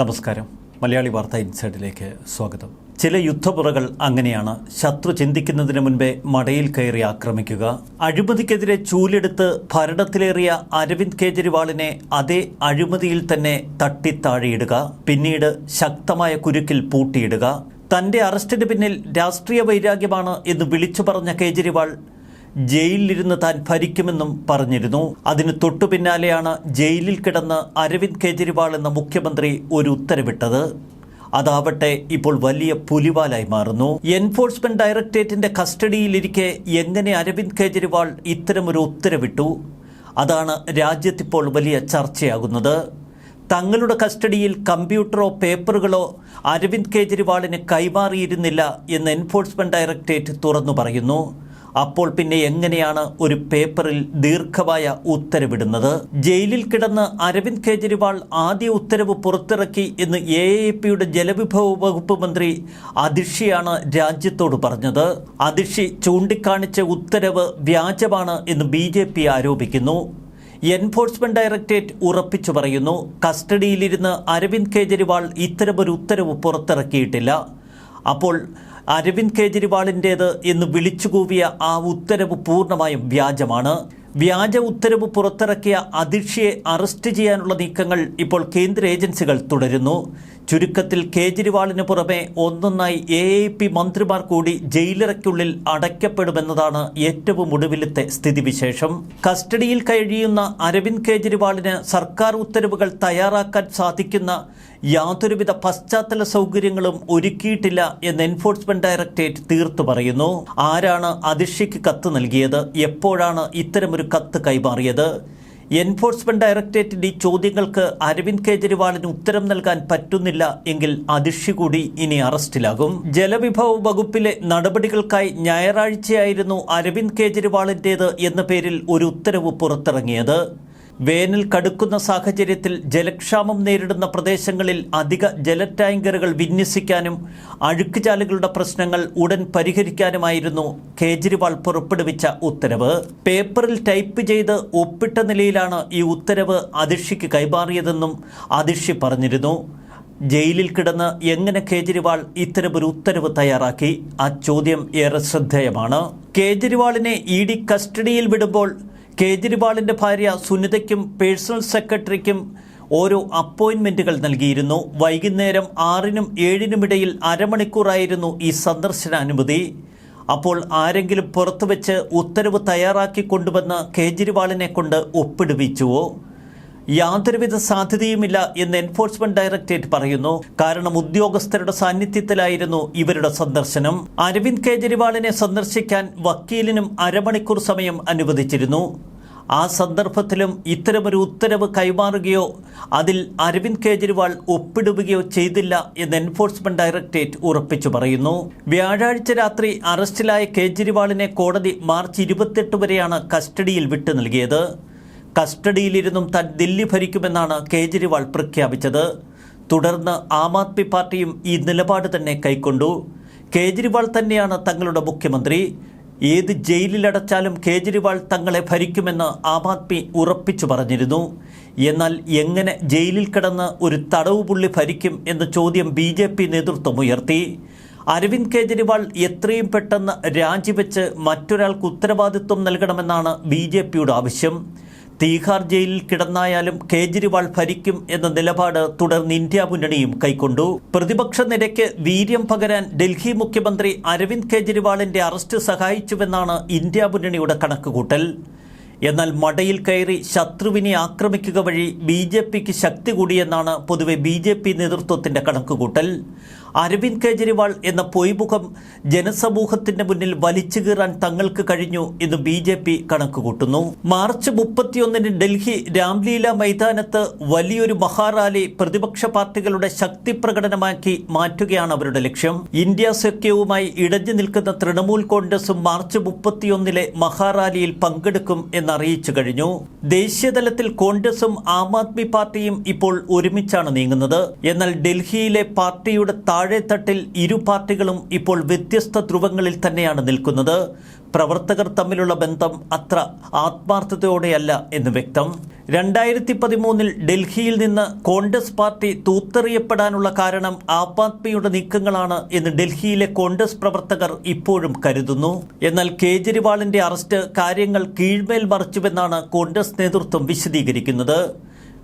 നമസ്കാരം. മലയാളി വാർത്ത ഇൻസൈഡിലേക്ക് സ്വാഗതം. ചില യുദ്ധപുറകൾ അങ്ങനെയാണ്. ശത്രു ചിന്തിക്കുന്നതിന് മുൻപേ മടയിൽ കയറി ആക്രമിക്കുക. അഴിമതിക്കെതിരെ ചൂലെടുത്ത് ഭരണത്തിലേറിയ അരവിന്ദ് കെജ്രിവാളിനെ അതേ അഴിമതിയിൽ തന്നെ തട്ടിത്താഴെയിടുക. പിന്നീട് ശക്തമായ കുരുക്കിൽ പൂട്ടിയിടുക. തന്റെ അറസ്റ്റിന് പിന്നിൽ രാഷ്ട്രീയ വൈരാഗ്യമാണ് എന്ന് വിളിച്ചു പറഞ്ഞ കേജ്രിവാൾ ജയിലിലിരുന്ന് താൻ ഭരിക്കുമെന്നും പറഞ്ഞിരുന്നു. അതിന് തൊട്ടു പിന്നാലെയാണ് ജയിലിൽ കിടന്ന് അരവിന്ദ് കെജ്രിവാൾ എന്ന മുഖ്യമന്ത്രി ഒരു ഉത്തരവിട്ടത്. അതാവട്ടെ ഇപ്പോൾ വലിയ പുലിവാലായി മാറുന്നു. എൻഫോഴ്സ്മെന്റ് ഡയറക്ടറേറ്റിന്റെ കസ്റ്റഡിയിലിരിക്കെ എങ്ങനെ അരവിന്ദ് കെജ്രിവാൾ ഇത്തരമൊരു ഉത്തരവിട്ടു? അതാണ് രാജ്യത്തിപ്പോൾ വലിയ ചർച്ചയാകുന്നത്. തങ്ങളുടെ കസ്റ്റഡിയിൽ കമ്പ്യൂട്ടറോ പേപ്പറുകളോ അരവിന്ദ് കെജ്രിവാളിന് കൈമാറിയിരുന്നില്ല എന്ന് എൻഫോഴ്സ്മെന്റ് ഡയറക്ടറേറ്റ് തുറന്നു പറയുന്നു. അപ്പോൾ പിന്നെ എങ്ങനെയാണ് ഒരു പേപ്പറിൽ ദീർഘമായ ഉത്തരവിടുന്നത്? ജയിലിൽ കിടന്ന് അരവിന്ദ് കെജ്രിവാൾ ആദ്യ ഉത്തരവ് പുറത്തിറക്കി എന്ന് എ എ പിയുടെ ജലവിഭവ വകുപ്പ് മന്ത്രി അതിഷിയാണ് രാജ്യത്തോട് പറഞ്ഞത്. അതിഷി ചൂണ്ടിക്കാണിച്ച ഉത്തരവ് വ്യാജമാണ് എന്ന് ബി ജെ പി ആരോപിക്കുന്നു. എൻഫോഴ്സ്മെന്റ് ഡയറക്ടറേറ്റ് ഉറപ്പിച്ചു പറയുന്നു കസ്റ്റഡിയിലിരുന്ന് അരവിന്ദ് കെജ്രിവാൾ ഇത്തരമൊരു ഉത്തരവ് പുറത്തിറക്കിയിട്ടില്ല. അപ്പോൾ അരവിന്ദ് കെജ്രിവാളിന്റേത് എന്ന് വിളിച്ചുകൂവിയ ആ ഉത്തരവ് പൂർണമായും വ്യാജമാണ്. വ്യാജ ഉത്തരവ് പുറത്തിറക്കിയ അതിഷിയെ അറസ്റ്റ് ചെയ്യാനുള്ള നീക്കങ്ങൾ ഇപ്പോൾ കേന്ദ്ര ഏജൻസികൾ തുടരുന്നു. ചുരുക്കത്തിൽ കേജ്രിവാളിന് പുറമെ ഒന്നൊന്നായി എ പി മന്ത്രിമാർ കൂടി ജയിലറയ്ക്കുള്ളിൽ അടയ്ക്കപ്പെടുമെന്നതാണ് ഏറ്റവും ഒടുവിലത്തെ സ്ഥിതിവിശേഷം. കസ്റ്റഡിയിൽ കഴിയുന്ന അരവിന്ദ് കേജ്രിവാളിന് സർക്കാർ ഉത്തരവുകൾ തയ്യാറാക്കാൻ സാധിക്കുന്ന യാതൊരുവിധ പശ്ചാത്തല സൗകര്യങ്ങളും ഒരുക്കിയിട്ടില്ല എന്ന് എൻഫോഴ്സ്മെന്റ് ഡയറക്ടറേറ്റ് തീർത്തു പറയുന്നു. ആരാണ് അതിഷിക്ക് കത്ത് നൽകിയത്? എപ്പോഴാണ് ഇത്തരമൊരു കത്ത് കൈമാറിയത്? എൻഫോഴ്സ്മെന്റ് ഡയറക്ടറേറ്റിന്റെ ഈ ചോദ്യങ്ങൾക്ക് അരവിന്ദ് കെജ്രിവാളിന് ഉത്തരം നൽകാൻ പറ്റുന്നില്ല എങ്കിൽ അതിഷി കൂടി ഇനി അറസ്റ്റിലാകും. ജലവിഭവ വകുപ്പിലെ നടപടികൾക്കായി ഞായറാഴ്ചയായിരുന്നു അരവിന്ദ് കെജ്രിവാളിന്റേത് എന്ന പേരിൽ ഒരു ഉത്തരവ് പുറത്തിറങ്ങിയത്. വേനൽ കടുക്കുന്ന സാഹചര്യത്തിൽ ജലക്ഷാമം നേരിടുന്ന പ്രദേശങ്ങളിൽ അധിക ജല ടാങ്കറുകൾ വിന്യസിക്കാനും അഴുക്കുചാലുകളുടെ പ്രശ്നങ്ങൾ ഉടൻ പരിഹരിക്കാനുമായിരുന്നു കേജ്രിവാൾ പുറപ്പെടുവിച്ച ഉത്തരവ്. പേപ്പറിൽ ടൈപ്പ് ചെയ്ത് ഒപ്പിട്ട നിലയിലാണ് ഈ ഉത്തരവ് അതിഷിക്ക് കൈമാറിയതെന്നും അതിഷി പറഞ്ഞിരുന്നു. ജയിലിൽ കിടന്ന് എങ്ങനെ കേജ്രിവാൾ ഇത്തരമൊരു ഉത്തരവ് തയ്യാറാക്കി? ആ ചോദ്യം ഏറെ ശ്രദ്ധേയമാണ്. കേജ്രിവാളിനെ ഇ ഡി കസ്റ്റഡിയിൽ വിടുമ്പോൾ കേജ്രിവാളിന്റെ ഭാര്യ സുനിതയ്ക്കും പേഴ്സണൽ സെക്രട്ടറിക്കും ഓരോ അപ്പോയിന്റ്മെന്റുകൾ നൽകിയിരുന്നു. വൈകുന്നേരം ആറിനും ഏഴിനുമിടയിൽ അരമണിക്കൂറായിരുന്നു ഈ സന്ദർശന അനുമതി അപ്പോൾ ആരെങ്കിലും പുറത്തുവെച്ച് ഉത്തരവ് തയ്യാറാക്കി കൊണ്ടുവന്ന് കേജ്രിവാളിനെ കൊണ്ട് ഒപ്പിടുവിച്ചുവോ? യാതൊരുവിധ സാധ്യതയുമില്ല എന്ന് എൻഫോഴ്സ്മെന്റ് ഡയറക്ടറേറ്റ് പറയുന്നു. കാരണം ഉദ്യോഗസ്ഥരുടെ സാന്നിധ്യത്തിലായിരുന്നു ഇവരുടെ സന്ദർശനം. അരവിന്ദ് കെജ്രിവാളിനെ സന്ദർശിക്കാൻ വക്കീലിനും അരമണിക്കൂർ സമയം അനുവദിച്ചിരുന്നു. ആ സന്ദർഭത്തിലും ഇത്തരമൊരു ഉത്തരവ് കൈമാറുകയോ അതിൽ അരവിന്ദ് കെജ്രിവാൾ ഒപ്പിടുകയോ ചെയ്തില്ല എന്ന് എൻഫോഴ്സ്മെന്റ് ഡയറക്ടറേറ്റ് ഉറപ്പിച്ചു പറയുന്നു. വ്യാഴാഴ്ച രാത്രി അറസ്റ്റിലായ കേജ്രിവാളിനെ കോടതി മാർച്ച് ഇരുപത്തെട്ട് വരെയാണ് കസ്റ്റഡിയിൽ വിട്ടു നൽകിയത്. കസ്റ്റഡിയിലിരുന്നും താൻ ദില്ലി ഭരിക്കുമെന്നാണ് കേജ്രിവാൾ പ്രഖ്യാപിച്ചത്. തുടർന്ന് ആം ആദ്മി പാർട്ടിയും ഈ നിലപാട് തന്നെ കൈക്കൊണ്ടു. കേജ്രിവാൾ തന്നെയാണ് തങ്ങളുടെ മുഖ്യമന്ത്രി. ഏത് ജയിലിലടച്ചാലും കേജ്രിവാൾ തങ്ങളെ ഭരിക്കുമെന്ന് ആം ആദ്മി ഉറപ്പിച്ചു പറഞ്ഞിരുന്നു. എന്നാൽ എങ്ങനെ ജയിലിൽ കിടന്ന് ഒരു തടവ് പുള്ളി ഭരിക്കും എന്ന ചോദ്യം ബി ജെ പി നേതൃത്വം ഉയർത്തി അരവിന്ദ് കേജ്രിവാൾ എത്രയും പെട്ടെന്ന് രാജിവെച്ച് മറ്റൊരാൾക്ക് ഉത്തരവാദിത്വം നൽകണമെന്നാണ് ബി ആവശ്യം. തീഹാർ ജയിലിൽ കിടന്നായാലും കേജ്രിവാൾ ഭരിക്കും എന്ന നിലപാട് തുടർന്ന് ഇന്ത്യ മുന്നണിയും കൈക്കൊണ്ടു. പ്രതിപക്ഷ നിരയ്ക്ക് വീര്യം പകരാൻ ഡൽഹി മുഖ്യമന്ത്രി അരവിന്ദ് കെജ്രിവാളിന്റെ അറസ്റ്റ് സഹായിച്ചുവെന്നാണ് ഇന്ത്യ മുന്നണിയുടെ കണക്കുകൂട്ടൽ. എന്നാൽ മടയിൽ കയറി ശത്രുവിനെ ആക്രമിക്കുക വഴി ബി ജെ പിക്ക് ശക്തി കൂടിയെന്നാണ് പൊതുവെ ബി ജെ പി നേതൃത്വത്തിന്റെ കണക്കുകൂട്ടൽ. അരവിന്ദ് കെജ്രിവാൾ എന്ന പൊയ്മുഖം ജനസമൂഹത്തിന്റെ മുന്നിൽ വലിച്ചു കീറാൻ തങ്ങൾക്ക് കഴിഞ്ഞു എന്ന് ബി ജെ പി കണക്കുകൂട്ടുന്നു. മാർച്ച് മുപ്പത്തിയൊന്നിന് ഡൽഹി രാംലീല മൈതാനത്ത് വലിയൊരു മഹാറാലി പ്രതിപക്ഷ പാർട്ടികളുടെ ശക്തി പ്രകടനമാക്കി മാറ്റുകയാണ് അവരുടെ ലക്ഷ്യം. ഇന്ത്യ സഖ്യവുമായി ഇടഞ്ഞു നിൽക്കുന്ന തൃണമൂൽ കോൺഗ്രസും മാർച്ച് മുപ്പത്തിയൊന്നിലെ മഹാറാലിയിൽ പങ്കെടുക്കും എന്നറിയിച്ചു കഴിഞ്ഞു. ദേശീയതലത്തിൽ കോൺഗ്രസും ആം ആദ്മി പാർട്ടിയും ഇപ്പോൾ ഒരുമിച്ചാണ് നീങ്ങുന്നത്. എന്നാൽ ഡൽഹിയിലെ പാർട്ടിയുടെ താഴെത്തട്ടിൽ ഇരു പാർട്ടികളും ഇപ്പോൾ വ്യത്യസ്ത ധ്രുവങ്ങളിൽ തന്നെയാണ് നിൽക്കുന്നത്. പ്രവർത്തകർ തമ്മിലുള്ള ബന്ധം അത്ര ആത്മാർത്ഥതയോടെയല്ല എന്ന് വ്യക്തം. രണ്ടായിരത്തി പതിമൂന്നിൽ ഡൽഹിയിൽ നിന്ന് കോൺഗ്രസ് പാർട്ടി തൂത്തെറിയപ്പെടാനുള്ള കാരണം ആം ആദ്മിയുടെ നീക്കങ്ങളാണ് എന്ന് ഡൽഹിയിലെ കോൺഗ്രസ് പ്രവർത്തകർ ഇപ്പോഴും കരുതുന്നു. എന്നാൽ കേജ്രിവാളിന്റെ അറസ്റ്റ് കാര്യങ്ങൾ കീഴ്മേൽ മറിച്ചുവെന്നാണ് കോൺഗ്രസ് നേതൃത്വം വിശദീകരിക്കുന്നത്.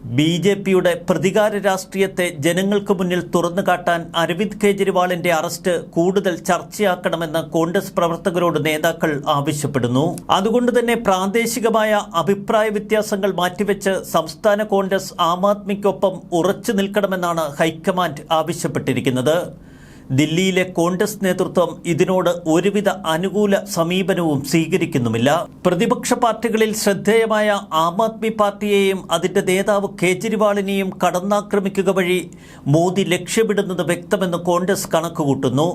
ബി ജെ പിയുടെ പ്രതികാര രാഷ്ട്രീയത്തെ ജനങ്ങൾക്ക് മുന്നിൽ തുറന്നു കാട്ടാൻ അരവിന്ദ് കെജ്രിവാളിന്റെ അറസ്റ്റ് കൂടുതൽ ചർച്ചയാക്കണമെന്ന് കോൺഗ്രസ് പ്രവർത്തകരോട് നേതാക്കൾ ആവശ്യപ്പെടുന്നു. അതുകൊണ്ട് തന്നെ പ്രാദേശികമായ അഭിപ്രായ വ്യത്യാസങ്ങൾ മാറ്റിവെച്ച് സംസ്ഥാന കോൺഗ്രസ് ആം ആദ്മിക്കൊപ്പം ഉറച്ചു നിൽക്കണമെന്നാണ് ഹൈക്കമാൻഡ് ആവശ്യപ്പെട്ടിരിക്കുന്നത്. ദില്ലിയിലെ കോൺഗ്രസ് നേതൃത്വം ഇതിനോട് ഒരുവിധ അനുകൂല സമീപനവും സ്വീകരിക്കുന്നുമില്ല. പ്രതിപക്ഷ പാർട്ടികളിൽ ശ്രദ്ധേയമായ ആം ആദ്മി പാർട്ടിയെയും അതിന്റെ നേതാവ് കേജ്രിവാളിനെയും കടന്നാക്രമിക്കുക വഴി മോദി ലക്ഷ്യമിടുന്നത് വ്യക്തമെന്ന് കോൺഗ്രസ് കണക്കുകൂട്ടുന്നു.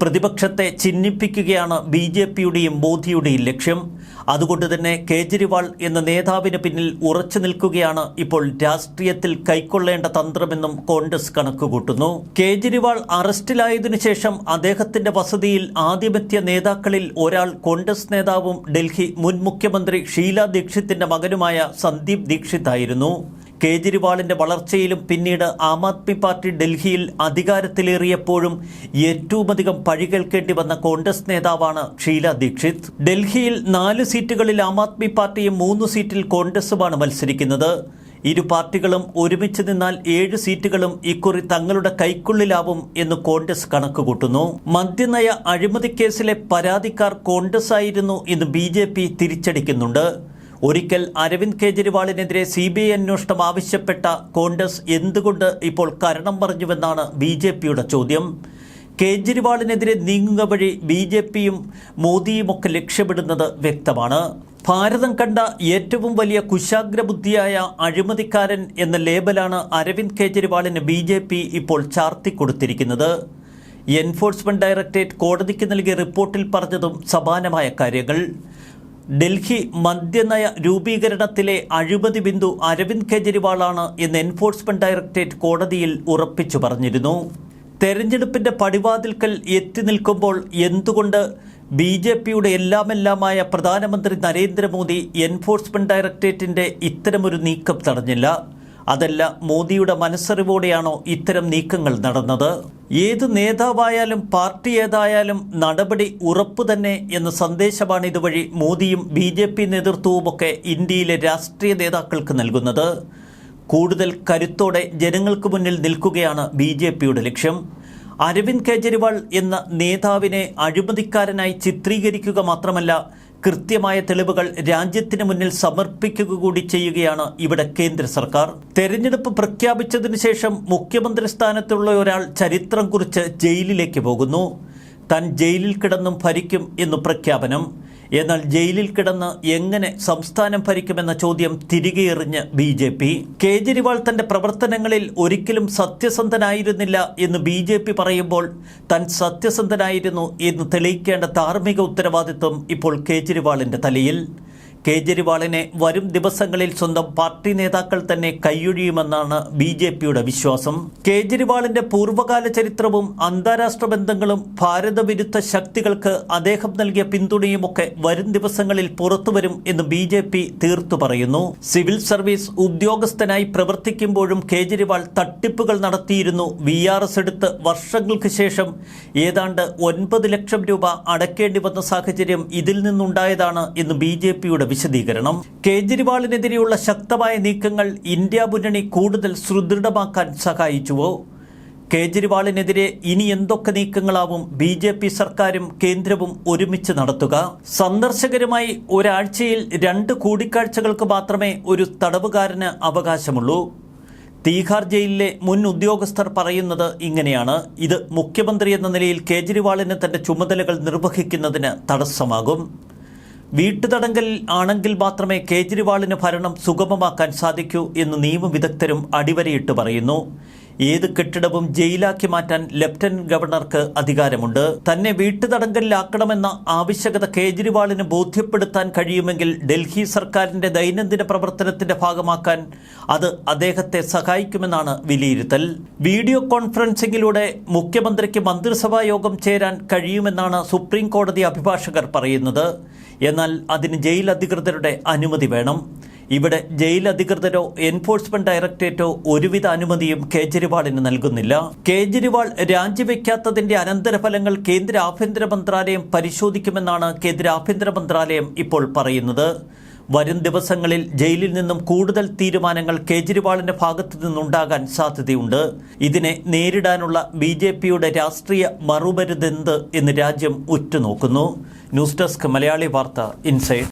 പ്രതിപക്ഷത്തെ ചിഹ്നിപ്പിക്കുകയാണ് ബി ജെ പിയുടെയും മോദിയുടെയും ലക്ഷ്യം. അതുകൊണ്ട് തന്നെ കേജ്രിവാൾ എന്ന നേതാവിന് പിന്നിൽ ഉറച്ചു നിൽക്കുകയാണ് ഇപ്പോൾ രാഷ്ട്രീയത്തിൽ കൈക്കൊള്ളേണ്ട തന്ത്രമെന്നും കോൺഗ്രസ് കണക്കുകൂട്ടുന്നു. കേജ്രിവാൾ അറസ്റ്റിലായതിനു ശേഷം അദ്ദേഹത്തിന്റെ വസതിയിൽ ആദ്യമെത്തിയ നേതാക്കളിൽ ഒരാൾ കോൺഗ്രസ് നേതാവും ഡൽഹി മുൻ മുഖ്യമന്ത്രി ഷീല ദീക്ഷിത്തിന്റെ മകനുമായ സന്ദീപ് ദീക്ഷിത് ആയിരുന്നു കേജ്രിവാളിന്റെ വളർച്ചയിലും പിന്നീട് ആം ആദ്മി പാർട്ടി ഡൽഹിയിൽ അധികാരത്തിലേറിയപ്പോഴും ഏറ്റവുമധികം പഴി കേൾക്കേണ്ടി വന്ന കോൺഗ്രസ് നേതാവാണ് ഷീല ദീക്ഷിത്. ഡൽഹിയിൽ നാല് സീറ്റുകളിൽ ആം ആദ്മി പാർട്ടിയും മൂന്ന് സീറ്റിൽ കോൺഗ്രസുമാണ് മത്സരിക്കുന്നത്. ഇരു പാർട്ടികളും ഒരുമിച്ച് നിന്നാൽ ഏഴ് സീറ്റുകളും ഇക്കുറി തങ്ങളുടെ കൈക്കുള്ളിലാവും എന്ന് കോൺഗ്രസ് കണക്കുകൂട്ടുന്നു. മദ്യനയ അഴിമതി കേസിലെ പരാതിക്കാർ കോൺഗ്രസ് ആയിരുന്നു എന്ന് ബി തിരിച്ചടിക്കുന്നുണ്ട്. ഒരിക്കൽ അരവിന്ദ് കെജ്രിവാളിനെതിരെ സി ബി ഐ അന്വേഷണം ആവശ്യപ്പെട്ട കോൺഗ്രസ് എന്തുകൊണ്ട് ഇപ്പോൾ കരണം പറഞ്ഞുവെന്നാണ് ബി ജെ പിയുടെ ചോദ്യം. കേജ്രിവാളിനെതിരെ നീങ്ങുക വഴി ബി ജെ പിയും മോദിയുമൊക്കെ ലക്ഷ്യമിടുന്നത് വ്യക്തമാണ്. ഭാരതം കണ്ട ഏറ്റവും വലിയ കുശാഗ്രബുദ്ധിയായ അഴിമതിക്കാരൻ എന്ന ലേബലാണ് അരവിന്ദ് കെജ്രിവാളിന് ബി ജെ പി ഇപ്പോൾ ചാർത്തിക്കൊടുത്തിരിക്കുന്നത്. എൻഫോഴ്സ്മെന്റ് ഡയറക്ടറേറ്റ് കോടതിക്ക് നൽകിയ റിപ്പോർട്ടിൽ പറഞ്ഞതും സമാനമായ കാര്യങ്ങൾ. ഡൽഹി മദ്യനയ രൂപീകരണത്തിലെ അഴിമതി ബിന്ദു അരവിന്ദ് കെജ്രിവാളാണ് എന്ന് എൻഫോഴ്സ്മെന്റ് ഡയറക്ടറേറ്റ് കോടതിയിൽ ഉറപ്പിച്ചു പറഞ്ഞിരുന്നു. തെരഞ്ഞെടുപ്പിന്റെ പടിവാതിൽക്കൽ എത്തി നിൽക്കുമ്പോൾ എന്തുകൊണ്ട് ബി ജെ പിയുടെ എല്ലാമെല്ലാമായ പ്രധാനമന്ത്രി നരേന്ദ്രമോദി എൻഫോഴ്സ്മെന്റ് ഡയറക്ടറേറ്റിന്റെ ഇത്തരമൊരു നീക്കം തടഞ്ഞില്ല? അതല്ല മോദിയുടെ മനസ്സറിവോടെയാണോ ഇത്തരം നീക്കങ്ങൾ നടന്നത്? ഏത് നേതാവായാലും പാർട്ടി ഏതായാലും നടപടി ഉറപ്പു തന്നെ എന്ന സന്ദേശമാണ് ഇതുവഴി മോദിയും ബി ജെ പി നേതൃത്വവുമൊക്കെ ഇന്ത്യയിലെ രാഷ്ട്രീയ നേതാക്കൾക്ക് നൽകുന്നത്. കൂടുതൽ കരുത്തോടെ ജനങ്ങൾക്ക് മുന്നിൽ നിൽക്കുകയാണ് ബി ജെ പിയുടെ ലക്ഷ്യം. അരവിന്ദ് കെജ്രിവാൾ എന്ന നേതാവിനെ അഴിമതിക്കാരനായി ചിത്രീകരിക്കുക മാത്രമല്ല കൃത്യമായ തെളിവുകൾ രാജ്യത്തിന് മുന്നിൽ സമർപ്പിക്കുക കൂടി ചെയ്യുകയാണ് ഇവിടെ കേന്ദ്ര സർക്കാർ. തെരഞ്ഞെടുപ്പ് പ്രഖ്യാപിച്ചതിനു ശേഷം മുഖ്യമന്ത്രി സ്ഥാനത്തുള്ള ഒരാൾ ചരിത്രം കുറിച്ച് ജയിലിലേക്ക് പോകുന്നു. താൻ ജയിലിൽ കിടന്നും ഭരിക്കും എന്നു പ്രഖ്യാപനം. എന്നാൽ ജയിലിൽ കിടന്ന് എങ്ങനെ സംസ്ഥാനം ഭരിക്കുമെന്ന ചോദ്യം തിരികെ എറിഞ്ഞ് ബി ജെ പി. കേജ്രിവാൾ തന്റെ പ്രവർത്തനങ്ങളിൽ ഒരിക്കലും സത്യസന്ധനായിരുന്നില്ല എന്ന് ബി ജെ പി പറയുമ്പോൾ താൻ സത്യസന്ധനായിരുന്നു എന്ന് തെളിയിക്കേണ്ട ധാർമ്മിക ഉത്തരവാദിത്വം ഇപ്പോൾ കേജ്രിവാളിന്റെ തലയിൽ. കേജ്രിവാളിനെ വരും ദിവസങ്ങളിൽ സ്വന്തം പാർട്ടി നേതാക്കൾ തന്നെ കൈയൊഴിയുമെന്നാണ് ബി ജെ പിയുടെ വിശ്വാസം. കേജ്രിവാളിന്റെ പൂർവകാല ചരിത്രവും അന്താരാഷ്ട്ര ബന്ധങ്ങളും ഭാരതവിരുദ്ധ ശക്തികൾക്ക് അദ്ദേഹം നൽകിയ പിന്തുണയുമൊക്കെ വരും ദിവസങ്ങളിൽ പുറത്തുവരും എന്ന് ബി ജെ പി തീർത്തു പറയുന്നു. സിവിൽ സർവീസ് ഉദ്യോഗസ്ഥനായി പ്രവർത്തിക്കുമ്പോഴും കേജ്രിവാൾ തട്ടിപ്പുകൾ നടത്തിയിരുന്നു വി ആർ എസ് എടുത്ത് വർഷങ്ങൾക്ക് ശേഷം. ഏതാണ്ട് ഒൻപത് ലക്ഷം രൂപ അടക്കേണ്ടി വന്ന സാഹചര്യം ഇതിൽ നിന്നുണ്ടായതാണ് എന്ന് ബി ജെ പിയുടെ വിശദീകരണം. കേജ്രിവാളിനെതിരെയുള്ള ശക്തമായ നീക്കങ്ങൾ ഇന്ത്യ മുന്നണി കൂടുതൽ സുദൃഢമാക്കാൻ സഹായിച്ചുവോ? കേജ്രിവാളിനെതിരെ ഇനി എന്തൊക്കെ നീക്കങ്ങളാവും ബി ജെ പി സർക്കാരും കേന്ദ്രവും ഒരുമിച്ച് നടത്തുക? സന്ദർശകരുമായി ഒരാഴ്ചയിൽ രണ്ട് കൂടിക്കാഴ്ചകൾക്ക് മാത്രമേ ഒരു തടവുകാരന് അവകാശമുള്ളൂ. തീഹാർ ജയിലിലെ മുൻ ഉദ്യോഗസ്ഥർ പറയുന്നത് ഇങ്ങനെയാണ്. ഇത് മുഖ്യമന്ത്രി എന്ന നിലയിൽ കേജ്രിവാളിന് തന്റെ ചുമതലകൾ നിർവഹിക്കുന്നതിന് തടസ്സമാകും. വീട്ടുതടങ്കലിൽ ആണെങ്കിൽ മാത്രമേ കേജ്രിവാളിന് ഭരണം സുഗമമാക്കാൻ സാധിക്കൂ എന്ന് നിയമവിദഗ്ധരും അടിവരയിട്ട് പറയുന്നു. ഏത് കെട്ടിടവും ജയിലാക്കി മാറ്റാൻ ലഫ്റ്റനന്റ് ഗവർണർക്ക് അധികാരമുണ്ട്. തന്നെ വീട്ടുതടങ്കലിലാക്കണമെന്ന ആവശ്യകത കേജ്രിവാളിന് ബോധ്യപ്പെടുത്താൻ കഴിയുമെങ്കിൽ ഡൽഹി സർക്കാരിന്റെ ദൈനംദിന പ്രവർത്തനത്തിന്റെ ഭാഗമാക്കാൻ അത് അദ്ദേഹത്തെ സഹായിക്കുമെന്നാണ് വിലയിരുത്തൽ. വീഡിയോ കോൺഫറൻസിംഗിലൂടെ മുഖ്യമന്ത്രിക്ക് മന്ത്രിസഭാ യോഗം ചേരാൻ കഴിയുമെന്നാണ് സുപ്രീം കോടതി അഭിഭാഷകർ പറയുന്നത്. എന്നാൽ അതിന് ജയിൽ അധികൃതരുടെ അനുമതി വേണം. ഇവിടെ ജയിൽ അധികൃതരോ എൻഫോഴ്സ്മെന്റ് ഡയറക്ടറേറ്റോ ഒരുവിധ അനുമതിയും കേജ്രിവാളിന് നൽകുന്നില്ല. കേജ്രിവാൾ രാജിവെക്കാത്തതിന്റെ അനന്തരഫലങ്ങൾ കേന്ദ്ര ആഭ്യന്തര മന്ത്രാലയം പരിശോധിക്കുമെന്നാണ് കേന്ദ്ര ആഭ്യന്തര മന്ത്രാലയം ഇപ്പോൾ പറയുന്നത്. വരും ദിവസങ്ങളിൽ ജയിലിൽ നിന്നും കൂടുതൽ തീരുമാനങ്ങൾ കേജ്രിവാളിന്റെ ഭാഗത്തു നിന്നുണ്ടാകാൻ സാധ്യതയുണ്ട്. ഇതിനെ നേരിടാനുള്ള ബി ജെ പിയുടെ രാഷ്ട്രീയ മറുപരുതെന്ത് എന്ന് രാജ്യം ഉറ്റുനോക്കുന്നു. ന്യൂസ് ഡെസ്ക് മലയാളി വാർത്ത ഇൻസൈഡ്.